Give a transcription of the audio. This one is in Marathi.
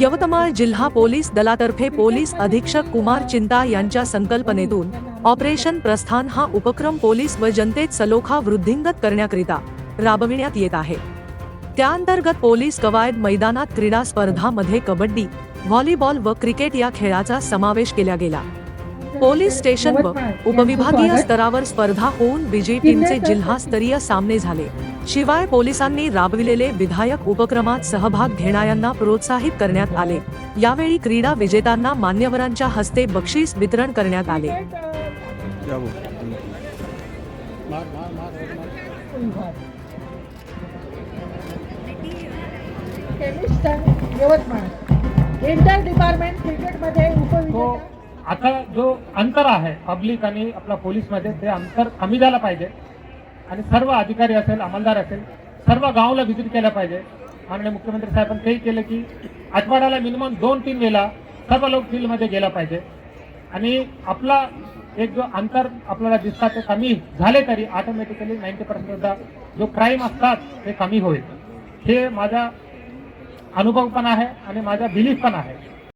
यवतमाळ जिल्हा पोलीस दलातर्फे पोलीस अधीक्षक कुमार चिंता यांच्या संकल्पनेतून ऑपरेशन प्रस्थान हा उपक्रम पोलीस व जनतेत सलोखा वृद्धिंगत करण्याकरिता राबविण्यात येत आहे. त्याअंतर्गत पोलीस कवायद मैदानात क्रीडा स्पर्धामध्ये कबड्डी व्हॉलीबॉल व क्रिकेट या खेळाचा समावेश केला गेला. पोलीस स्टेशन व उपविभागीय स्तरावर स्पर्धा होऊन विजयी टीमचे जिल्हास्तरीय सामने झाले. शिवाय पोलिसांनी राबविलेले विधायक उपक्रमात सहभाग घेणाऱ्यांना प्रोत्साहित करण्यात आले. यावेळी क्रीडा विजेत्यांना मान्यवरांच्या हस्ते बक्षीस वितरण करण्यात आले. इंटर डिपार्टमेंट क्रिकेटमध्ये आता जो अंतर आहे पब्लिक आणि आपला पोलीसमध्ये ते अंतर कमी झालं पाहिजे. आणि सर्व अधिकारी असेल अंमलदार असेल सर्व गावाला व्हिजिट केलं पाहिजे. माननीय मुख्यमंत्री साहेबांनी तेही केलं की आठवड्याला मिनिमम दोन तीन वेळा सर्व लोक फील्डमध्ये गेला पाहिजे. आणि आपला एक जो अंतर आपल्याला दिसतात ते कमी झाले तरी ऑटोमॅटिकली नाईन्टी पर्सेंटचा जो क्राईम असतात ते कमी होईल. हे माझा अनुभव पण आहे आणि माझा बिलीफ पण आहे.